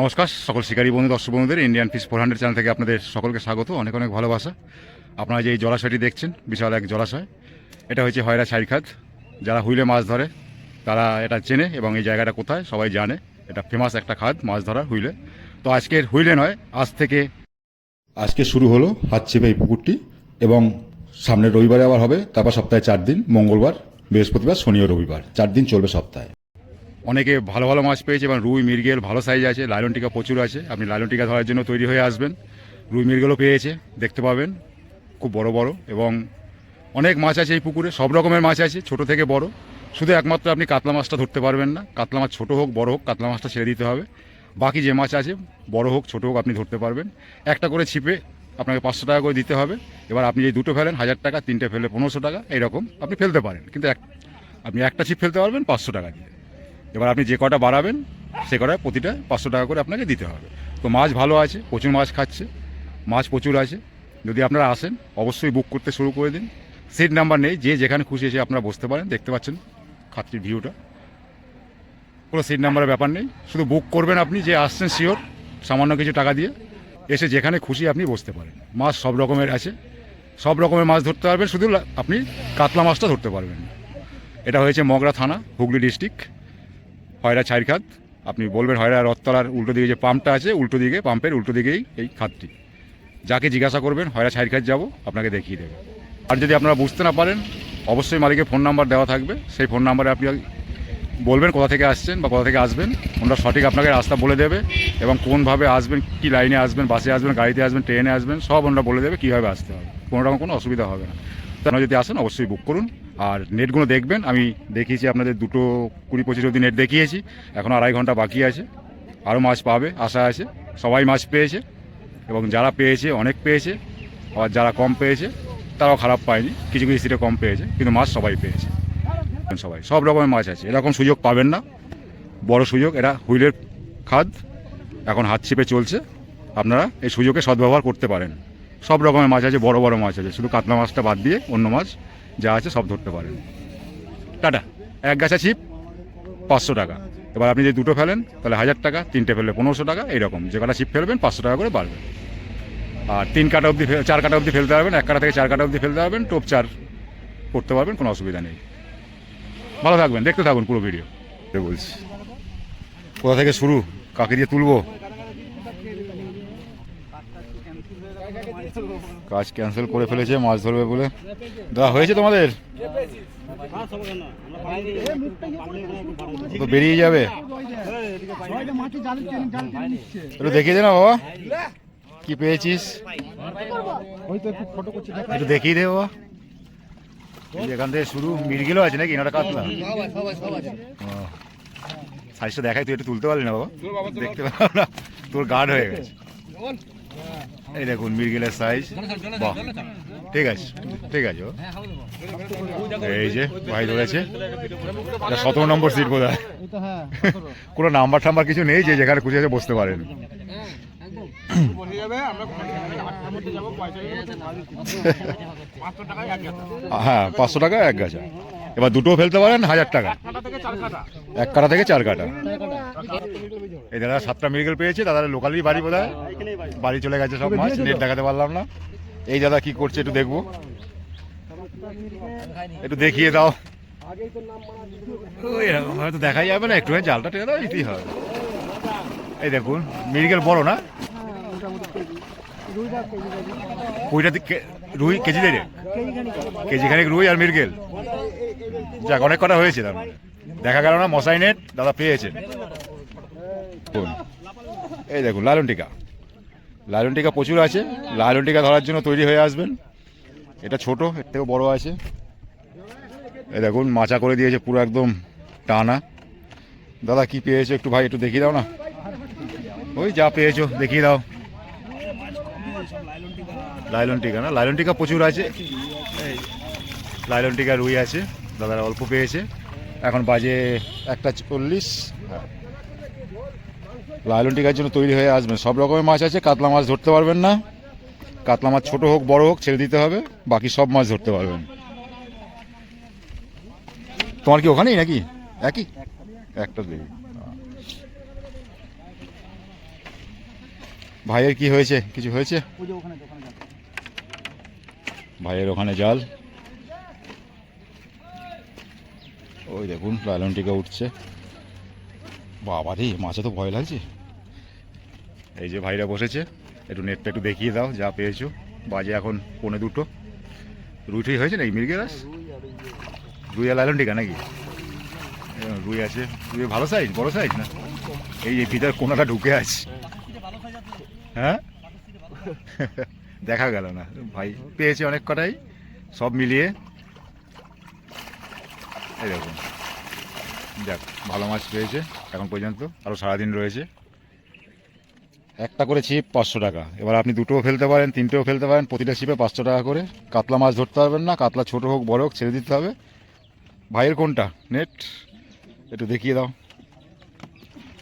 নমস্কার, সকল শিকারী বন্ধু, দর্শক বন্ধুদের Indian fish four hundred channel থেকে আপনাদের সকলকে স্বাগত, অনেক অনেক ভালোবাসা। আপনারা যে এই জলাশয়টি দেখছেন, বিশাল এক জলাশয়, এটা হচ্ছে হয়রা ছাইখাত যারা হুইলে মাছ ধরে, তারা এটা চেনে এবং এই জায়গাটা কোথায়, সবাই জানে। এটা ফেমাস একটা খাদ মাছ ধরার হুইলে। তো আজকের হুইলে নয়, আজ থেকে আজকে শুরু হলো হাত চেপে এই পুকুরটি এবং সামনের রবিবারে আবার হবে, তারপর সপ্তাহে চার দিন, মঙ্গলবার, বৃহস্পতিবার, শনি ও রবিবার। চার দিন চলবে সপ্তাহে। অনেকে ভালো ভালো মাছ পেয়েছে এবং রুই মিরগেল ভালো সাইজ আছে, লাইলন টিকা প্রচুর আছে। আপনি লাইলন টিকা ধরার জন্য তৈরি হয়ে আসবেন। রুই মিরগেলও পেয়েছে, দেখতে পাবেন। খুব বড় বড় এবং অনেক মাছ আছে এই পুকুরে, সব রকমের মাছ আছে, ছোট থেকে বড়। শুধু একমাত্র আপনি কাতলা মাছটা ধরতে পারবেন না। কাতলা মাছ ছোটো হোক, বড় হোক, কাতলা মাছটা ছেড়ে দিতে হবে। বাকি যে মাছ আছে, বড় হোক, ছোটো হোক, আপনি ধরতে পারবেন। একটা করে ছিপে আপনাকে পাঁচশো টাকা করে দিতে হবে। এবার আপনি এই দুটো ফেলেন, হাজার টাকা, তিনটে ফেলে পনেরোশো টাকা এরকম আপনি ফেলতে পারেন। কিন্তু এক, আপনি একটা ছিপ ফেলতে পারবেন, পাঁচশো টাকা দিয়ে। এবার আপনি যে কটা বাড়াবেন, সে কটা প্রতিটা পাঁচশো টাকা করে আপনাকে দিতে হবে। তো মাছ ভালো আছে, প্রচুর মাছ খাচ্ছে, মাছ প্রচুর আছে। যদি আপনারা আসেন, অবশ্যই বুক করতে শুরু করে দিন। সিট নাম্বার নেই, যে যেখানে খুশি এসে আপনারা বসতে পারেন। দেখতে পাচ্ছেন খাত্রির ভিউটা কোনো সিট নাম্বারের ব্যাপার নেই। শুধু বুক করবেন আপনি যে আসছেন শিওর সামান্য কিছু টাকা দিয়ে। এসে যেখানে খুশি আপনি বসতে পারেন। মাছ সব রকমের আছে। সব রকমের মাছ ধরতে পারবেন, শুধু আপনি কাতলা মাছটা ধরতে পারবেন এটা হয়েছে মগরা থানা, হুগলি ডিস্ট্রিক্ট হয়রা ছাইরখাত আপনি বলবেন হয়রা রথতলার উল্টো দিকে যে পাম্পটা আছে, উল্টো দিকে পাম্পের উল্টো দিকেই এই খাতটি। যাকে জিজ্ঞাসা করবেন হয়রা ছাইরখাত যাব? আপনাকে দেখিয়ে দেবে। আর যদি আপনারা বুঝতে না পারেন, অবশ্যই মালিকের ফোন নাম্বার দেওয়া থাকবে। সেই ফোন নাম্বারে আপনি বলবেন কোথা থেকে আসছেন বা কোথা থেকে আসবেন। ওনারা সঠিক আপনাকে রাস্তা বলে দেবে এবং কোনভাবে আসবেন, কি লাইনে আসবেন, বাসে আসবেন, গাড়িতে আসবেন, ট্রেনে আসবেন, সব ওনারা বলে দেবে কীভাবে আসতে হবে। কোনো রকম কোনো অসুবিধা হবে না। আপনারা যদি আসেন, অবশ্যই বুক করুন। আর নেটগুলো দেখবেন। আমি দেখিয়েছি আপনাদের দুটো কুড়ি পঁচিশ অবধি নেট দেখিয়েছি। এখন আড়াই ঘণ্টা বাকি আছে। আরও মাছ পাবে, আশা আছে। সবাই মাছ পেয়েছে এবং যারা পেয়েছে, অনেক পেয়েছে। আবার যারা কম পেয়েছে, তারাও খারাপ পায়নি। কিছু কিছু সিটে কম পেয়েছে, কিন্তু মাছ সবাই পেয়েছে। সবাই, সব রকমের মাছ আছে। এরকম সুযোগ পাবেন না। বড় সুযোগ এটা হুইলের খাদ এখন হাত ছিপে চলছে। আপনারা এই সুযোগে সদ্ব্যবহার করতে পারেন। সব রকমের মাছ আছে, বড় বড় মাছ আছে। শুধু কাতলা মাছটা বাদ দিয়ে অন্য মাছ যা আছে সব ধরতে পারেন। টাটা। এক গাছা ছিপ, পাঁচশো টাকা। এবার আপনি যদি দুটো ফেলেন, তাহলে হাজার টাকা, তিনটে ফেললে পনেরোশো টাকা, এইরকম। যে কটা ছিপ ফেলবেন, পাঁচশো টাকা করে বাড়বে। আর তিন কাটা অবধি চার কাটা অবধি ফেলতে পারবেন, এক কাটা থেকে চার কাটা অবধি ফেলতে পারবেন, টোপ চার করতে পারবেন, কোনো অসুবিধা নেই। ভালো থাকবেন, দেখতে থাকুন পুরো ভিডিও। বলছি। কোথা থেকে শুরু? কাকে দিয়ে তুলবো? কাজ ক্যান্সেল করে ফেলেছে, মাছ ধরবে বলে। দা, হয়েছে তোমাদের? তো বেরিয়ে যাবে? একটু দেখিয়ে দে না, বাবা। কি পেয়েছিস? একটু দেখিয়ে দে, বাবা। এখান থেকে শুরু, মিরগেলও আছে নাকি? এনারা কাতলা? সাইজটা দেখাই, তুই একটু তুলতে পারলি না, বাবা। দেখতে পারলাম না, তোর গার্ড হয়ে গেছে। এই দেখুন, মিরগেলের সাইজ বাহ, ঠিক আছে ঠিক আছে। এই যে, ভাই ধরেছে। সতেরো নম্বর সিট বোধ হয় কোনো নাম্বার টাম্বার কিছু নেই যে যেখানে খুশি আছে বসতে পারেন। হ্যাঁ পাঁচশো টাকা এক গাছা। এবার দুটো ফেলতে পারেন, হাজার টাকা। এক কাটা থেকে চার কাটা এই দাদা, সাতটা মেডিকেল পেয়েছে দাদা লোকালই বাড়ি বোধ বাড়ি চলে গেছে সব মাছ নেট দেখাতে পারলাম না। এই দাদা কি করছে একটু দেখব। একটু দেখিয়ে দাও। হয়তো দেখাই যাবে না একটু জালটা টেনে দাও, দিতেই হবে। এই দেখুন মেডিকেল বড় না? কুড়িটা রুই কেজি দেড়ে। কেজি খানিক রুই আর মিরগেল যাক, অনেক কটা হয়েছে তার মানে। দেখা গেল না, মশাই নেট, দাদা পেয়েছেন এই দেখুন লালন টিকা লালন টিকা প্রচুর আছে। লালন টিকা ধরার জন্য তৈরি হয়ে আসবেন। এটা ছোট, এর থেকেও বড় আছে। এই দেখুন, মাচা করে দিয়েছে পুরো একদম টানা। দাদা, কি পেয়েছ একটু ভাই, একটু দেখিয়ে দাও না। ওই যা পেয়েছ, দেখিয়ে দাও। লাইলন টিকা না? লাইলন টিকা প্রচুর আছে। লাইলন টিকা রুই আছে। দাদারা অল্প পেয়েছে। এখন বাজে একটা চল্লিশ। লাইলন টিকার জন্য তৈরি হয়ে আসবেন। সব রকমের মাছ আছে, কাতলা মাছ ধরতে পারবেন না। কাতলা মাছ ছোট হোক, বড় হোক, ছেড়ে দিতে হবে। বাকি সব মাছ ধরতে পারবেন। তোমার কি ওখানেই নাকি? একই? একটা দেখি ভাইয়ের কি হয়েছে? কিছু হয়েছে ওই যে ওখানে ওখানে যান। ভাইয়ের ওখানে জাল। ওই দেখুন লালনটিকা উঠছে। বাবা রে, মাছে তো ভয় লাগছে। এই যে ভাইরা বসেছে, একটু নেটটা একটু দেখিয়ে দাও, যা পেয়েছ। বাজে এখন পৌনে দুটো। রুইটুই হয়েছে নাকি মির্গের রাস রুই আর আর লালনটিকা নাকি? রুই আছে। রুই ভালো সাইজ বড় সাইজ না? এই যে ভিতর কোনাটা ঢুকে আছে। হ্যাঁ? দেখা গেল না। ভাই, পেয়েছে অনেক কটাই, সব মিলিয়ে। দেখুন, যাক, ভালো মাছ পেয়েছে এখন পর্যন্ত আরও সারাদিন রয়েছে। একটা করে ছিপ পাঁচশো টাকা। এবার আপনি দুটোও ফেলতে পারেন, তিনটেও ফেলতে পারেন, প্রতিটা ছিপে পাঁচশো টাকা করে। কাতলা মাছ ধরতে পারবেন না, কাতলা ছোট হোক, বড় হোক, ছেড়ে দিতে হবে। ভাইয়ের কোনটা? নেট, একটু দেখিয়ে দাও।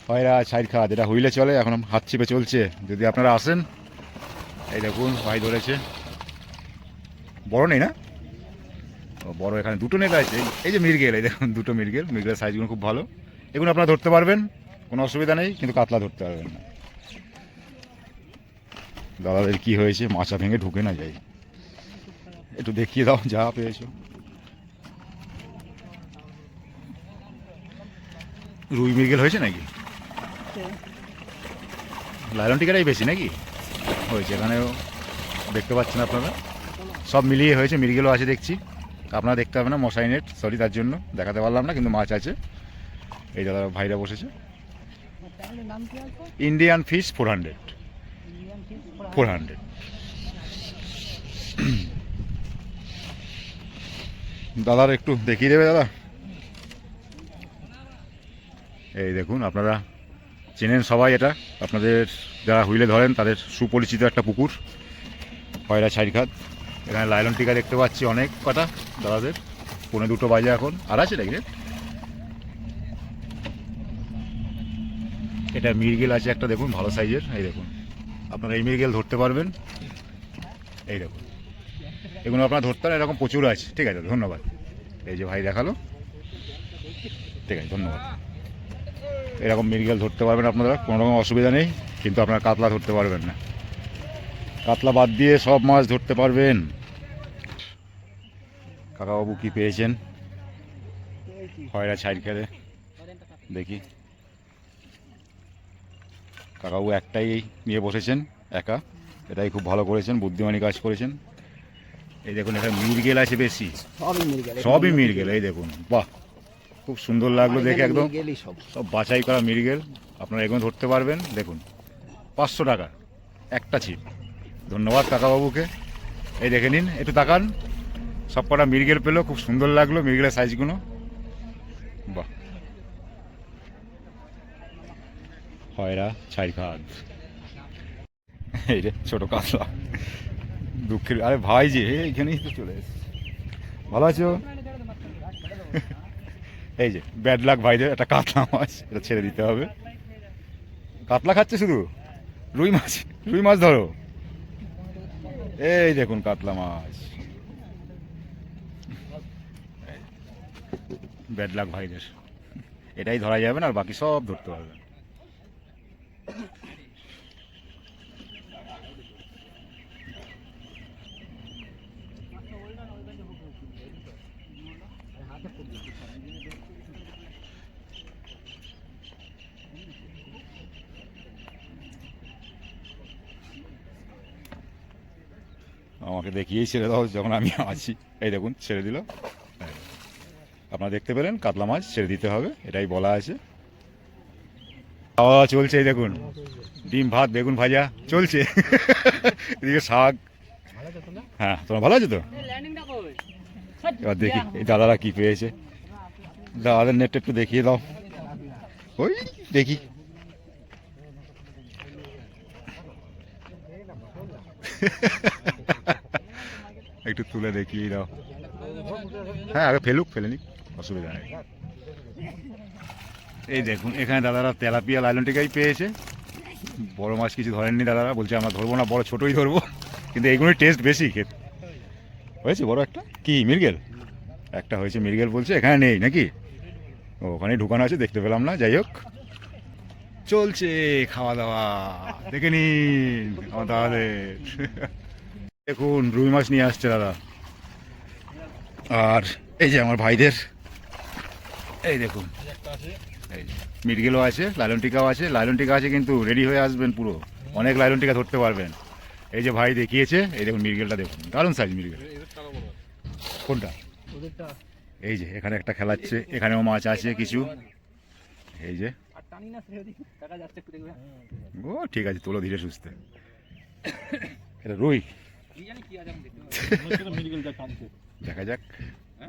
হয়রা সাইড খাত, এটা হুইলে চলে, এখন হাত ছিপে চলছে। যদি আপনারা আসেন এই দেখুন ভাই ধরেছে। বড় নেই না? বড় এখানে দুটো নেট আছে। এই- এই যে মির্গেল এই দেখুন দুটো মির্গেল। মির্গেলের সাইজগুলো খুব ভালো। এগুলো আপনারা ধরতে পারবেন কোনো অসুবিধা নেই কিন্তু কাতলা ধরতে পারবেন না। দাদাদের কি হয়েছে মাছা ভেঙে ঢুকে না যায়। একটু দেখিয়ে দাও যা পেয়েছ। রুই মির্গেল হয়েছে নাকি? লাইলন টিকাটাই বেশি নাকি? হয়েছে। এখানেও দেখতে পাচ্ছেন আপনারা? সব মিলিয়ে হয়েছে, মির্গেলও আছে দেখছি। আপনারা দেখতে পাবেন না, মশাই নেট সরি তার জন্য, দেখাতে পারলাম না, কিন্তু মাছ আছে। এই দাদা ভাইরা বসেছে। Indian fish four hundred four hundred দাদার একটু দেখিয়ে দেবে দাদা? এই দেখুন, আপনারা চেনেন সবাই এটা। আপনাদের যারা হুইলে ধরেন, তাদের সুপরিচিত একটা পুকুর, পয়লা ছাইরখাত এখানে লাইলন টিকা দেখতে পাচ্ছি অনেক কটা দাদাদের। পৌনে দুটো বাজে এখন। আর আছে নাকি এটা মির্গেল আছে একটা, দেখুন, ভালো সাইজের। এই দেখুন। আপনারা এই মির্গেল ধরতে পারবেন। এই দেখুন। এগুলো আপনারা ধরতে পারেন, এরকম প্রচুর আছে। ঠিক আছে, ধন্যবাদ। এই যে ভাই দেখাল। ঠিক আছে, ধন্যবাদ। এরকম মির্গেল ধরতে পারবেন আপনারা কোনো রকম অসুবিধা নেই কিন্তু আপনারা কাতলা ধরতে পারবেন না। কাতলা বাদ দিয়ে সব মাছ ধরতে পারবেন। কাকাবাবু কি পেয়েছেন? হয়রা ছাইড খেলে। দেখি। কাকাবু একটাই নিয়ে বসেছেন একা। এটাই খুব ভালো করেছেন বুদ্ধিমানী কাজ করেছেন। এই দেখুন এখানে মিরগেল আছে বেশি। সবই মিরগেল এই দেখুন বাহ। খুব সুন্দর লাগল দেখে একদম। সব। বাছাই করা মিরগেল। আপনারা এগুলো ধরতে পারবেন দেখুন। পাঁচশো টাকা একটা ছিপ। ধন্যবাদ কাকাবাবুকে। এই দেখে নিন একটু তাকান। সব কটা মিরগেল পেল খুব সুন্দর লাগল মিরগেলের সাইজগুলো। বাহ। হয়রা ছাই খাদ এই রে ছোট কাতলা। দুঃখের আরে ভাই যে এইখানেই তো চলে এসেছে। ভালো আছো? এই যে ব্যাড লাক ভাইদের একটা কাতলা মাছ, এটা ছেড়ে দিতে হবে। কাতলা খাচ্ছে শুধু? রুই মাছ রুই মাছ ধরো। এই দেখুন কাতলা মাছ। ব্যাড লাক ভাইদের এটাই ধরা যাবে না, আর বাকি সব ধরতে পারবে আমাকে দেখিয়েই ছেড়ে দাও যখন আমি আছি। এই দেখুন, ছেড়ে দিল। আপনারা দেখতে পেলেন, কাতলা মাছ ছেড়ে দিতে হবে, এটাই বলা আছে। খাওয়া চলছে, এই দেখুন। ডিম, ভাত, বেগুন ভাজা চলছে। এদিকে শাক। হ্যাঁ তোমরা ভালো আছো তো? এবার দেখি, এই দাদারা কি পেয়েছে। দাদাদের নেটটা একটু দেখিয়ে দাও। ওই, দেখি। একটু তুলে দেখিয়ে দাও। হ্যাঁ আগে ফেলুক, ফেলে নিক, অসুবিধা নেই। এই দেখুন, এখানে দাদারা তেলাপিয়া লাইলনটিকাই পেয়েছে। বড় মাছ কিছু ধরেননি দাদারা, বলছে আমরা ধরবো না, বড় ছোটই ধরবো। কিন্তু এইগুলোর টেস্ট বেশি খেতে। হয়েছে বড় একটা? কি মির্গেল একটা হয়েছে মির্গেল বলছে, এখানে নেই নাকি? ও ওখানে ঢুকানো আছে, দেখতে পেলাম না, যাই হোক। চলছে খাওয়া দাওয়া, দেখে নিন আমার দাদাদের দেখুন, রুই মাছ নিয়ে আসছে দাদা। আর এই যে আমার ভাইদের, এই দেখুন। এই আছে, লাইলন টিকাও আছে। লাইলন টিকা আছে কিন্তু রেডি হয়ে আসবেন পুরো। অনেক লাইলন টিকা ধরতে পারবেন। এই যে ভাই দেখিয়েছে, এই দেখুন মিরগেলটা দেখুন। দারুণ সাইজ মিরগেল কোনটা? এই যে, এখানে একটা খেলাচ্ছে, এখানেও মাছ আছে কিছু। এই যে। ও, ঠিক আছে, তোলো ধীরে সুস্থে। এটা রুই। দেখা যাক। না।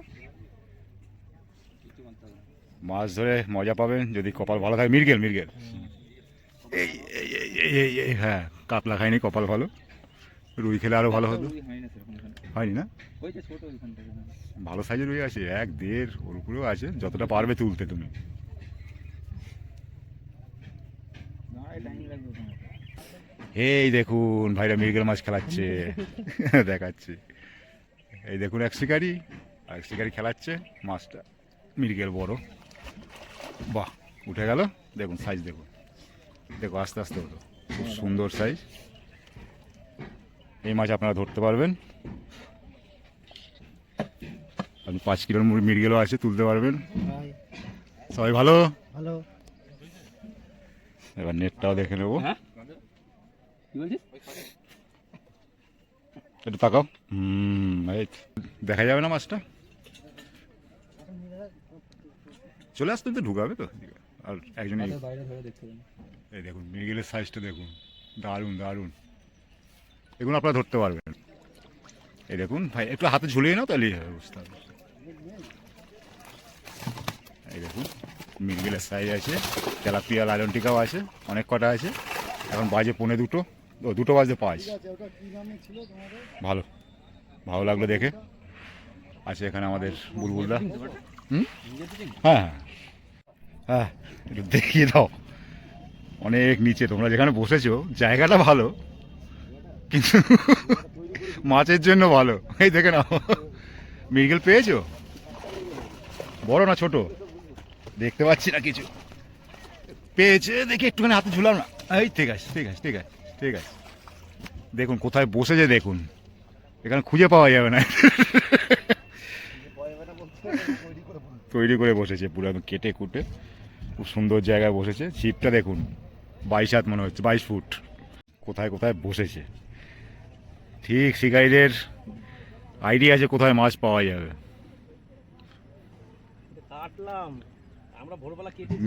মাছ ধরে মজা পাবেন যদি কপাল ভালো থাকে। মিরগেল মিরগেল এই হ্যাঁ কাতলা খায়নি কপাল ভালো। রুই খেলে আরও ভালো হতো। হয়নি না? ওই যে ছোট ওইখান থেকে হ্যাঁ। ভালো সাইজের রুই আছে এক দেড় ওর উপরেও আছে। যতটা পারবে তুলতে তুমি না এই টাইম লাগবে ওখানে। এই দেখুন ভাইরা মিরগেল মাছ খেলাচ্ছে। দেখাচ্ছে। এই দেখুন এক শিকারি আর এক শিকারি খেলাচ্ছে মাছটা। মিরগেল বড়। বাহ উঠে গেল। দেখুন সাইজ দেখুন। দেখো আস্তে আস্তে হলো খুব সুন্দর সাইজ এই মাছ আপনারা ধরতে পারবেন। আপনি পাঁচ কিলোর মুড়ি মিরগেলও আছে তুলতে পারবেন। সবাই ভালো? ভালো। এবার নেটটাও দেখে নেব। হ্যাঁ? কি বলছিস? একটু তাকাও। হুম দেখা যাবে না মাছটা? চলে আসতে তো ঢুকাবে তো আর একজন এই- এই দেখুন মিরগেলের সাইজটা দেখুন। দারুণ দারুণ। এগুলো আপনারা ধরতে পারবেন। এই দেখুন ভাই একটু হাতে ঝুলিয়ে নাও তাহলেই হবে বুঝতে পারবে এই দেখুন মিরগেলের সাইজ আছে তেলাপিয়া লাইলন টিকাও আছে অনেক কটা আছে। এখন বাজে পৌনে দুটো। ও দুটো বাজে পাঁচ। ভালো। ভালো লাগল দেখে। আছে এখানে আমাদের বুলবুলদা। হুম? হ্যাঁ হ্যাঁ। হ্যাঁ একটু দেখিয়ে দাও। অনেক নিচে তোমরা যেখানে বসেছো জায়গাটা ভালো কিন্তু মাছের জন্য ভালো। এই দেখে নাও। মৃগেল পেয়েছ? বড় না ছোট? দেখতে পাচ্ছি না কিছু। পেয়েছে দেখি একটুখানি হাতে ঝুলাম না। এই ঠিক আছে ঠিক আছে ঠিক আছে। ঠিক আছে। দেখুন কোথায় বসেছে দেখুন। এখানে খুঁজে পাওয়া যাবে না। তৈরি করে বসেছে পুরো একদম কেটে কুটে। খুব সুন্দর জায়গায় বসেছে। ছিপটা দেখুন বাইশ হাত মনে হচ্ছে বাইশ ফুট। কোথায় কোথায় বসেছে। ঠিক শিকারীদের আইডিয়া আছে কোথায় মাছ পাওয়া যাবে।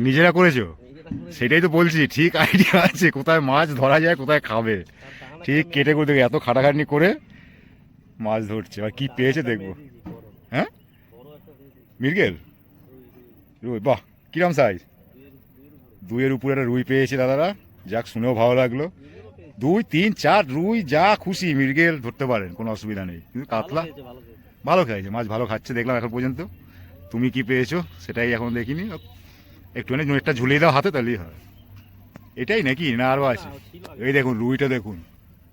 নিজেরা করেছ? সেটাই তো বলছি ঠিক আইডিয়া আছে কোথায় মাছ ধরা যায় কোথায় খাবে। ঠিক কেটে কুটে এত খাটাখাটনি করে মাছ ধরছে আর কি পেয়েছে দেখব। হ্যাঁ? মির্গেল? রুই বাহ কিরম সাইজ দুইয়ের উপরে একটা রুই পেয়েছে দাদারা যাক শুনেও ভালো লাগল। দুই তিন চার রুই যা খুশি মির্গেল ধরতে পারেন কোনো অসুবিধা নেই। কিন্তু কাতলা? ভালো খেয়েছে মাছ ভালো খাচ্ছে দেখলাম এখন পর্যন্ত। তুমি কি পেয়েছ? সেটাই এখন দেখিনি। একটুখানি একটা ঝুলিয়ে দাও হাতে তাহলেই হয়। এটাই নাকি? না আরও আছে। এই দেখুন রুইটা দেখুন।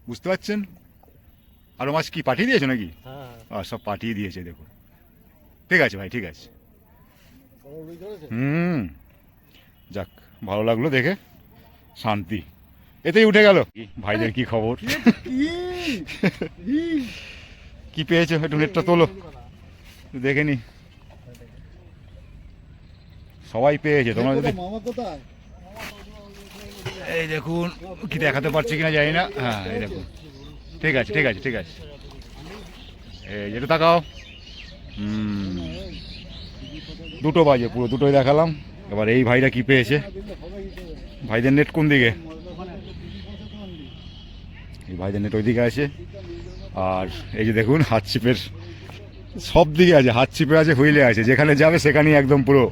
বুঝতে পারছেন? আরও মাছ কি পাঠিয়ে দিয়েছ নাকি? হ্যাঁ। আর সব পাঠিয়ে দিয়েছে দেখুন। ঠিক আছে ভাই ঠিক আছে। হুম। যাক ভালো লাগল দেখে। শান্তি। এতেই উঠে গেল। ভাইদের কি খবর? কি পেয়েছ? একটু নেটটা তোলো। দেখে নি। সবাই পেয়েছে তোমরা যদি এই দেখুন কি দেখাতে পারছি কিনা জানি না। হ্যাঁ এই দেখুন। ঠিক আছে ঠিক আছে ঠিক আছে। এই যেটা তাকাও। হুম। দুটো বাজে পুরো দুটোই দেখালাম। এবার এই ভাইরা কি পেয়েছে? ভাইদের নেট কোন দিকে? এই ভাইদের নেট ওই দিকে আছে। আর এই যে দেখুন হাত ছিপের সব দিকে আছে হাত ছিপে আছে হুইলে আছে যেখানে যাবে সেখানেই একদম পুরো।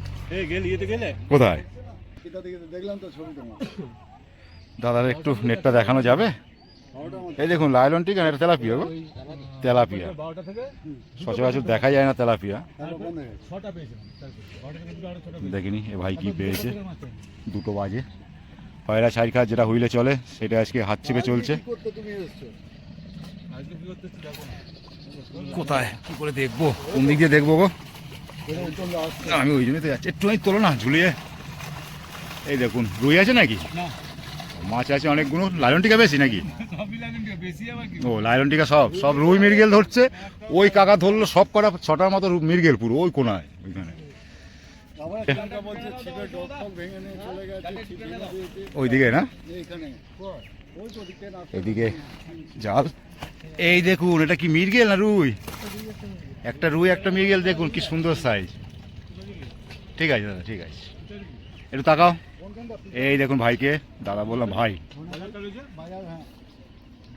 কোথায়? দাদার একটু নেটটা দেখানো যাবে? এই দেখুন লাইলন টিক এটা তেলাপিয়া গো। তেলাপিয়া। সচরাচর দেখা যায় না তেলাপিয়া। দেখিনি এ ভাই কি পেয়েছে? দুটো বাজে। পয়লা সাইড খাত যেটা হুইলে চলে সেটা আজকে হাত চেপে চলছে। কোথায়? কি করে দেখব? কোন দিক দিয়ে দেখব গো? আমি ওই জন্যই তো যাচ্ছি। একটু তোলো না ঝুলিয়ে। এই দেখুন রুই আছে নাকি? মাছ আছে অনেকগুলো। লায়ন টিকা বেশি নাকি? ও লায়ন টিকা সব। সব রুই মিরগেল ধরছে। ওই কাকা ধরলো সব কটা ছটার মতো মিরগেল পুরো ওই কোনায় ওইখানে। ওইদিকে না? এদিকে জাল। এই দেখুন, এটা কি মিরগেল না রুই? একটা রুই, একটা মিরগেল দেখুন, কি সুন্দর সাইজ ঠিক আছে, দাদা, ঠিক আছে। একটু তাকাও। এই দেখুন ভাইকে, দাদা বললাম ভাই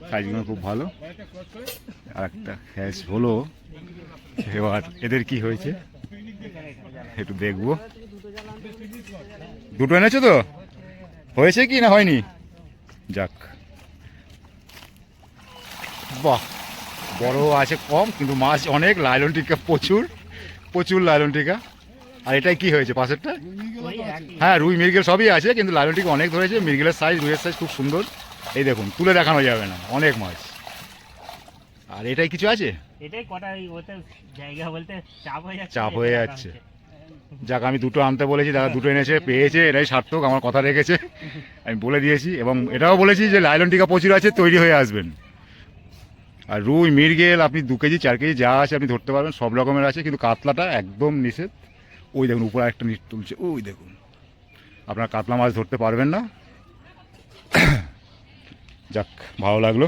সাইজগুলো খুব ভালো। আর একটা ক্যাচ হলো, এবার এদের কি হয়েছে? একটু দেখব। দুটো এনেছো তো? হয়েছে কি না হয়নি? যাক। বাহ বড় আছে কম কিন্তু মাছ অনেক লাইলন টিকা প্রচুর প্রচুর লাইলন টিকা আর এটাই কি হয়েছে পাশেরটা? হ্যাঁ রুই মিরগেল সবই আছে কিন্তু লাইলন টিকা অনেক ধরেছে মিরগেলের সাইজ রুইয়ের সাইজ খুব সুন্দর। এই দেখুন তুলে দেখানো যাবে না অনেক মাছ। আর এটাই কিছু আছে? এটাই কটা জায়গা বলতে চাপ হয়ে যাচ্ছে চাপ হয়ে যাচ্ছে। যাক আমি দুটো আনতে বলেছি দাদা দুটো এনেছে পেয়েছে এটাই সার্থক আমার কথা রেখেছে। আমি বলে দিয়েছি এবং এটাও বলেছি যে লাইলন টিকা প্রচুর আছে তৈরি হয়ে আসবেন। আর রুই মিরগেল আপনি দু কেজি চার কেজি যা আছে আপনি ধরতে পারবেন সব রকমের আছে কিন্তু কাতলাটা একদম নিষেধ। ওই দেখুন উপরে একটা নিট তুলছে ওই দেখুন। আপনার কাতলা মাছ ধরতে পারবেন না। যাক ভালো লাগল।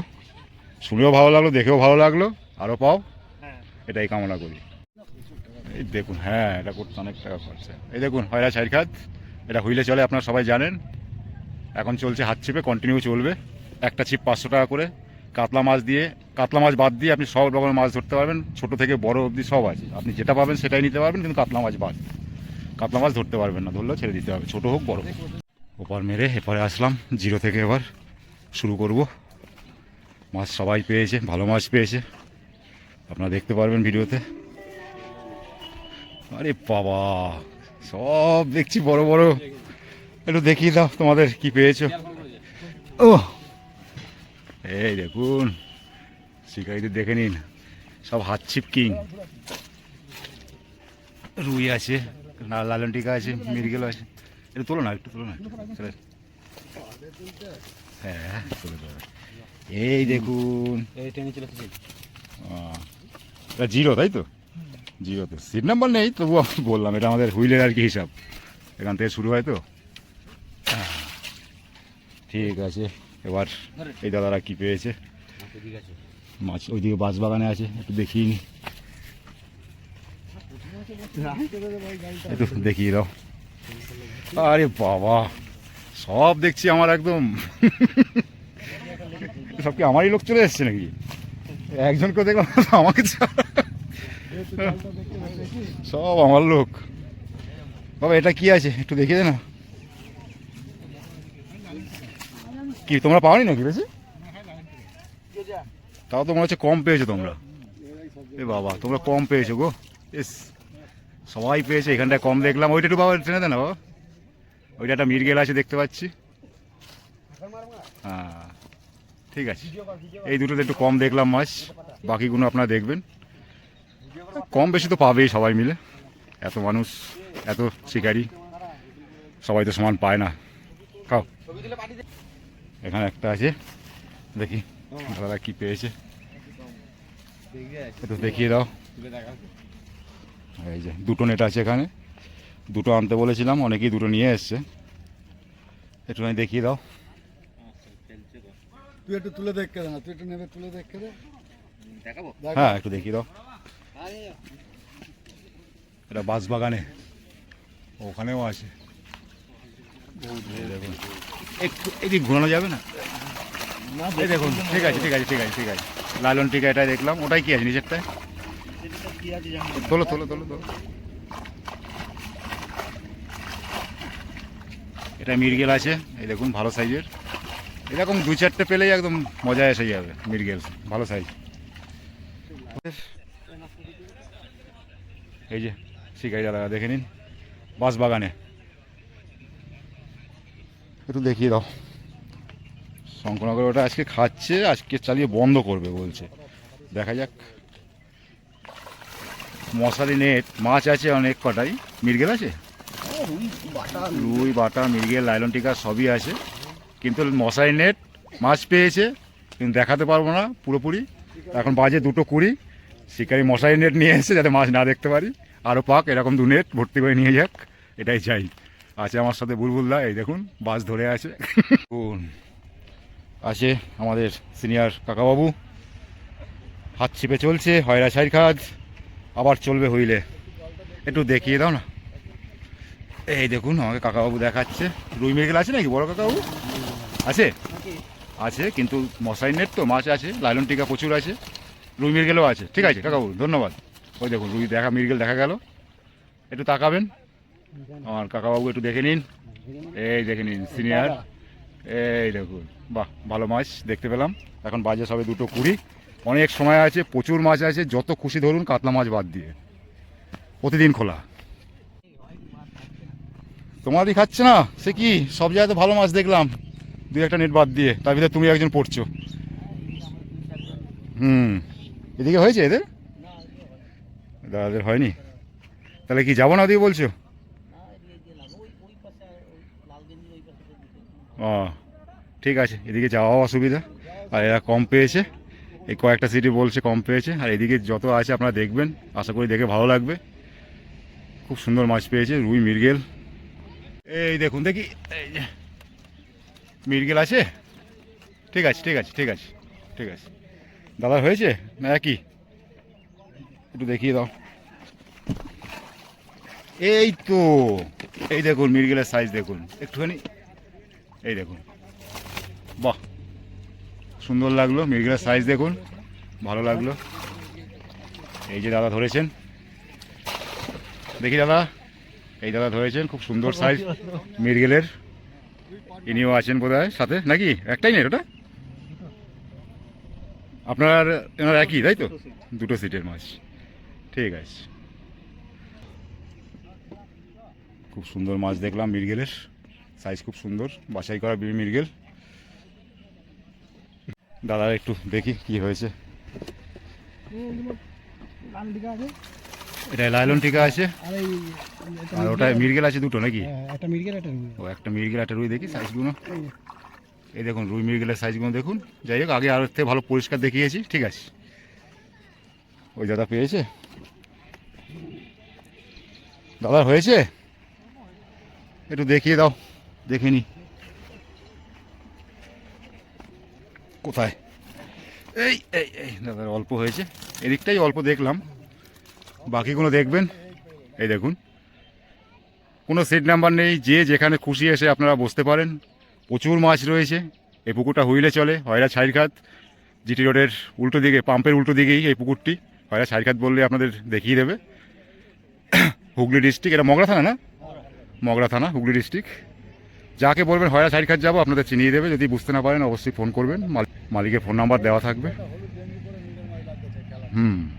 শুনেও ভালো লাগল দেখেও ভালো লাগল। আরও পাও? হ্যাঁ। এটাই কামনা করি। এই দেখুন হ্যাঁ এটা করতে অনেক টাকা খরচা এই দেখুন হয়রা চাইরখাত এটা হুইলে চলে আপনারা সবাই জানেন। এখন চলছে হাত ছিপে কন্টিনিউ চলবে। একটা ছিপ পাঁচশো টাকা করে। কাতলা মাছ দিয়ে কাতলা মাছ বাদ দিয়ে আপনি সব রকমের মাছ ধরতে পারবেন। ছোট থেকে বড় অবধি সব আছে। আপনি যেটা পাবেন সেটাই নিতে পারবেন, কিন্তু কাতলা মাছ বাদ। কাতলা মাছ ধরতে পারবেন না, ধরলেও ছেড়ে দিতে হবে। ছোট হোক, বড় হোক। ওপার মেরে এপারে আসলাম, জিরো থেকে এবার শুরু করব। মাছ সবাই পেয়েছে, ভালো মাছ পেয়েছে। আপনারা দেখতে পারবেন ভিডিওতে। আরে বাবা, সব দেখছি বড় বড়। একটু দেখিয়ে দাও তোমাদের কি পেয়েছ। ও এই দেখুন। শিকারিদের দেখে নিন সব হাত ছিপ কিং রুই আছে লালন টিকা আছে মিরগেল আছে। একটু তোলো না একটু তোলো না। হ্যাঁ তোলো তোলো। এই দেখুন। এটা জিরো তাই তো? জিরো তো সিট নাম্বার নেই তবু আমি বললাম এটা আমাদের হুইলের আর কি হিসাব। এখান থেকে শুরু হয় তো? ঠিক আছে এবার এই দাদারা কি পেয়েছে? মাছ ওইদিকে বাঁশ বাগানে আছে, একটু দেখিয়ে নি। একটু দেখিয়ে দাও। আরে বাবা, সব দেখছি আমার একদম। সব কি আমারই লোক চলে এসছে নাকি? একজনকে দেখলাম আমাকে সব আমার লোক। বাবা, এটা কি আছে? একটু দেখিয়ে না। কি, তোমরা পাওনি নাকি বেশি? তাও তো মনে হচ্ছে কম পেয়েছ তোমরা। এ বাবা, তোমরা কম পেয়েছ গো। এস সবাই পেয়েছে, এখানটায় কম দেখলাম। ওইটা একটু বাবা ট্রেনে দেন বাবা। ওইটা একটা মিরগেল আছে, দেখতে পাচ্ছি। হ্যাঁ ঠিক আছে। এই দুটোতে একটু কম দেখলাম মাছ, বাকিগুলো আপনারা দেখবেন। কম বেশি তো পাবেই সবাই মিলে। এত মানুষ, এত শিকারি, সবাই তো সমান পায় না। খাও। এখানে একটা আছে, দেখি। দাদা কি পেয়েছে একটু দেখিয়ে দাও এই যে দুটো নেট আছে এখানে দুটো আনতে বলেছিলাম অনেকেই দুটো নিয়ে এসছে একটুখানি দেখিয়ে দাও তুই একটু তুলে দেখকে দে না তুই একটু নেবে তুলে দেখকে দে দেখাবো দেখ। হ্যাঁ একটু দেখিয়ে দাও এটা বাঁশ বাগানে ওখানেও আছে একটু এদিক ঘোরানো যাবে না এই দেখুন, ঠিক আছে ঠিক আছে ঠিক আছে ঠিক আছে। লালন টিকা এটাই দেখলাম। ওটাই কি আছে নিচেরটায় তোলো তোলো তোলো তোলো। এটা মিরগেল আছে। এই দেখুন, ভালো সাইজের। এরকম দু চারটে পেলেই একদম মজা এসে যাবে মিরগেল ভালো সাইজ। এই যে শিকারি দাদা, দেখে নিন। বাঁশ বাগানে একটু দেখিয়ে দাও। শঙ্করনগর ওটা আজকে খাচ্ছে, আজকে চালিয়ে বন্ধ করবে বলছে। দেখা যাক। মশারি নেট, মাছ আছে অনেক কটাই। মিরগেল আছে? রুই, বাটা মৃগেল লাইলন টিকা সবই আছে। কিন্তু মশারি নেট, মাছ পেয়েছে, কিন্তু দেখাতে পারব না পুরোপুরি। এখন বাজে দুটো কুড়ি। শিকারি মশারি নেট নিয়ে এসে যাতে মাছ না দেখতে পারি। আরও পাক, এরকম দু নেট ভর্তি করে নিয়ে যাক। এটাই চাই। আছে আমার সাথে বুলবুলদা, এই দেখুন, বাস ধরে আছে। আছে আমাদের সিনিয়র কাকাবাবু। হাত ছিপে চলছে, হয়রা ছাই খাজ আবার চলবে হইলে। একটু দেখিয়ে দাও না। এই দেখুন, আমাকে কাকাবাবু দেখাচ্ছে। রুই মৃগেল আছে নাকি, বড় কাকাবাবু? আছে? আছে, কিন্তু মশাই নেট তো, মাছ আছে, লাইলন টিকা প্রচুর আছে। রুই মৃগেলও আছে। ঠিক আছে, কাকাবাবু, ধন্যবাদ। ওই দেখুন, রুই দেখা, মৃগেল দেখা গেল। একটু তাকাবেন। আমার কাকাবাবু একটু দেখে নিন। এই দেখে নিন, সিনিয়র। এই দেখুন, বাহ, ভালো মাছ দেখতে পেলাম। এখন বাজে সবে দুটো কুড়ি। অনেক সময় আছে, প্রচুর মাছ আছে, যত খুশি ধরুন কাতলা মাছ বাদ দিয়ে। প্রতিদিন খোলা। তোমারই খাচ্ছে না? সে কি? সব জায়গায় তো ভালো মাছ দেখলাম। দুই একটা নেট বাদ দিয়ে, তার ভিতরে তুমি একজন পড়ছো। হুম। এদিকে হয়েছে এদের? দাদাদের হয়নি। তাহলে কি যাব না ওদিকে বলছো? ও, ঠিক আছে, এদিকে যাওয়া অসুবিধা। আর এরা কম পেয়েছে, এই কয়েকটা সিটি বলছে কম পেয়েছে। আর এদিকে যত আছে আপনারা দেখবেন, আশা করি দেখে ভালো লাগবে। খুব সুন্দর মাছ পেয়েছে, রুই, মৃগেল। এই দেখুন, দেখি, এই যে, মৃগেল আছে? ঠিক আছে ঠিক আছে ঠিক আছে ঠিক আছে। দাদা, হয়েছে? না, একই? একটু দেখিয়ে দাও। এই তো, এই দেখুন, মৃগেলের সাইজ দেখুন। একটুখানি এই দেখুন। বাহ, সুন্দর লাগল মৃগেলের সাইজ দেখুন, ভালো লাগল। এই যে দাদা ধরেছেন। দেখি দাদা, এই দাদা ধরেছেন, খুব সুন্দর সাইজ মৃগেলের ইনিও আছেন বোধ সাথে, নাকি? একটাই নেই ওটা? আপনার এনার একই, তাই তো? দুটো সিটের মাছ। ঠিক আছে। খুব সুন্দর মাছ দেখলাম মৃগেলের সাইজ খুব সুন্দর, বাছাই করা বীর মির্গেল দাদা একটু দেখি কি হয়েছে। এটা লাইলন টিকা আছে। আর ওটা মৃগেল আছে দুটো নাকি? একটা মির্গেল একটা ও, একটা মৃগেল, একটা রুই, দেখি সাইজগুলো। এই দেখুন, রুই মৃগেলের সাইজগুলো দেখুন। যাই হোক, আগে আর থেকে ভালো পরিষ্কার দেখিয়েছি, ঠিক আছে। ওই দাদা পেয়েছে? দাদা, হয়েছে? একটু দেখিয়ে দাও। দেখে নি। কোথায়? এই এই এই দাদার অল্প হয়েছে। এদিকটাই অল্প দেখলাম। বাকিগুলো দেখবেন। এই দেখুন। কোনো সিট নাম্বার নেই। যে যেখানে খুশি এসে আপনারা বসতে পারেন। প্রচুর মাছ রয়েছে। এই পুকুরটা হুইলে চলে। হয়রা ছাইরখাত জিটি রোডের উল্টো দিকে, পাম্পের উল্টো দিকেই এই পুকুরটি। হয়রা ছাইরখাত বললে আপনাদের দেখিয়ে দেবে। হুগলি ডিস্ট্রিক্ট এটা মগরা থানা না? মগরা থানা, হুগলি ডিস্ট্রিক্ট যাকে বলবেন হয়রা সাইড খাট যাব, আপনাদের চিনিয়ে দেবে। যদি বুঝতে না পারেন, অবশ্যই ফোন করবেন। মাল- মালিকের ফোন নাম্বার দেওয়া থাকবে। হুম।